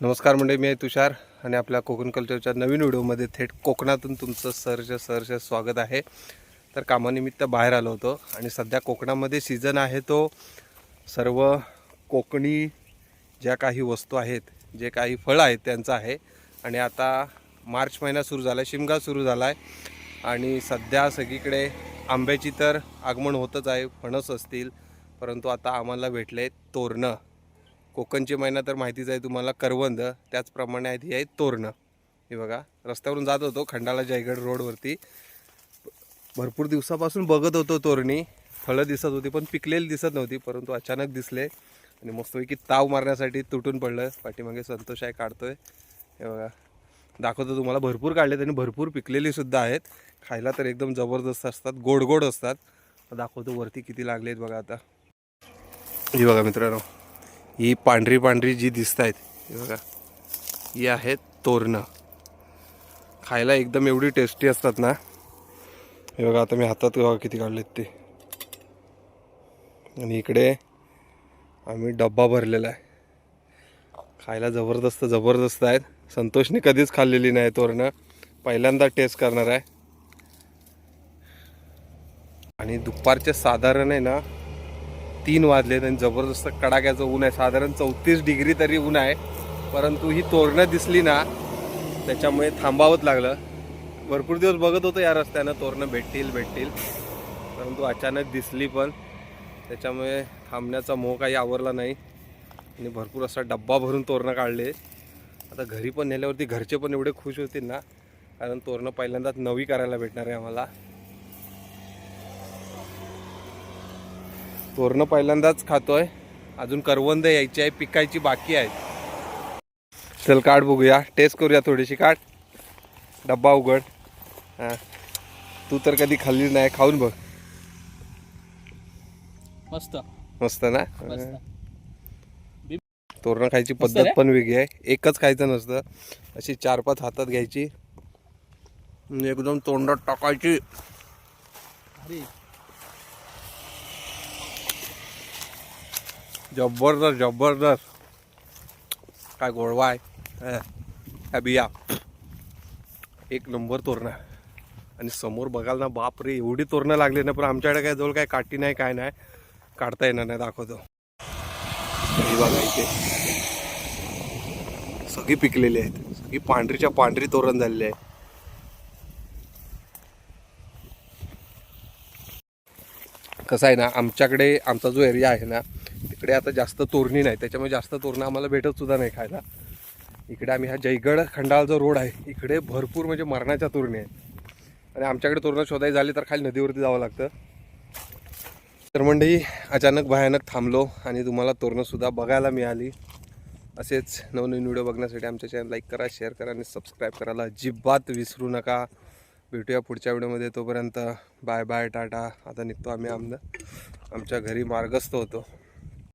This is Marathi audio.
नमस्कार मंडळी मी तुषार आणि आपल्या कोकण कल्चरच्या नवीन व्हिडिओमध्ये थेट कोकणातून तुमचं सरच्या सरचं स्वागत आहे. तर कामानिमित्त बाहेर आलो होतो आणि सध्या कोकणामध्ये सीझन आहे तो सर्व कोकणी ज्या काही वस्तू आहेत जे काही फळं आहेत त्यांचं आहे. आणि आता मार्च महिना सुरू झाला आहे शिमगा सुरू झाला आहे आणि सध्या सगळीकडे आंब्याची तर आगमन होतच आहे फणस असतील. परंतु आता आम्हाला भेटले तोरणं. कोकणची महिना तर माहितीच आहे तुम्हाला करवंद त्याचप्रमाणे आहेत ही आहे तोरणं. हे बघा रस्त्यावरून जात होतो खंडाला जयगड रोडवरती. भरपूर दिवसापासून बघत होतो तोरणी. फळं दिसत होती पण पिकलेली दिसत नव्हती परंतु अचानक दिसले. आणि मस्तपैकी ताव मारण्यासाठी तुटून पडलं. पाठीमागे संतोष आहे काढतोय. हे बघा दाखवतो तुम्हाला. भरपूर काढले आणि भरपूर पिकलेली सुद्धा आहेत. खायला तर एकदम जबरदस्त असतात गोड गोड असतात. दाखवतो वरती किती लागले आहेत बघा आता. ही बघा मित्रांनो ही पांढरी पांढरी जी दिसत आहेत ही बघा ही आहेत तोरणं. खायला एकदम एवढी टेस्टी असतात ना. हे बघा आता मी हातात बघा किती काढलेत ते. आणि इकडे आम्ही डब्बा भरलेला आहे. खायला जबरदस्त जबरदस्त आहेत. संतोषने कधीच खाल्लेली नाही तोरणं. पहिल्यांदा टेस्ट करणार आहे. आणि दुपारचे साधारण आहे ना तीन वाजले आणि जबरदस्त कडाक्याचं ऊन आहे. साधारण चौतीस डिग्री तरी ऊन आहे. परंतु ही तोरणं दिसली ना त्याच्यामुळे थांबावंच लागलं. भरपूर दिवस बघत होतो या रस्त्यानं तोरणं भेटतील भेटतील. परंतु अचानक दिसली पण. त्याच्यामुळे थांबण्याचा मोह काही आवरला नाही. आणि भरपूर असा डब्बा भरून तोरणं काढले. आता घरी पण नेल्यावरती घरचे पण एवढे खुश होतील ना. कारण तोरणं पहिल्यांदाच नवी करायला भेटणार आहे आम्हाला. तोरणं पहिल्यांदाच खातोय. अजून करवंद यायची आहे पिकायची बाकी आहेत चल काढ बघूया. टेस्ट करूया थोडीशी काढ. डब्बा उघड. हां. तू तर कधी खाल्ली नाही खाऊन बघ. मस्त. मस्त ना? तोरणं खायची पद्धत. पण वेगळी आहे. एकच खायचं नसतं. अशी चार पाच हातात घ्यायची. एकदम तोंडात टाकायची. जबरदस्त जबरदस्त. काय गोडवा आहे अं, बिया. एक नंबर तोरणं. आणि समोर बघाल ना बाप रे एवढी तोरणं लागली ना पण आमच्याकडे काय जवळ काय काठी नाही काय नाही. काढता येणार नाही दाखवतो. ही बघा इथे. सगळी पिकलेली आहेत. सगळी पांढरीच्या पांढरी तोरण झालेली आहे. कसं आहे ना आमच्याकडे आमचा जो एरिया आहे ना इकडे आता जास्त तोरणी नाही त्याच्यामुळे जास्त तोरणं आम्हाला भेटत सुद्धा नाही खायला. इकडे आम्ही हा जयगड खंडाळ जो रोड आहे. इकडे भरपूर म्हणजे मरणाच्या तोरणी आहेत. आणि आमच्याकडे तोरणं शोधायला झाली तर खाली नदीवरती जावं लागतं. तर मंडळी अचानक भयानक थांबलो आणि तुम्हाला तोरणंसुद्धा बघायला मिळाली. असेच नवनवीन व्हिडिओ बघण्यासाठी आमच्या चॅनल लाईक करा शेअर करा आणि सबस्क्राईब करायला अजिबात विसरू नका. भेटूया पुढच्या व्हिडिओमध्ये. तोपर्यंत बाय बाय टाटा. आता निघतो आम्ही आमदा आमच्या घरी मार्गस्थ होतो.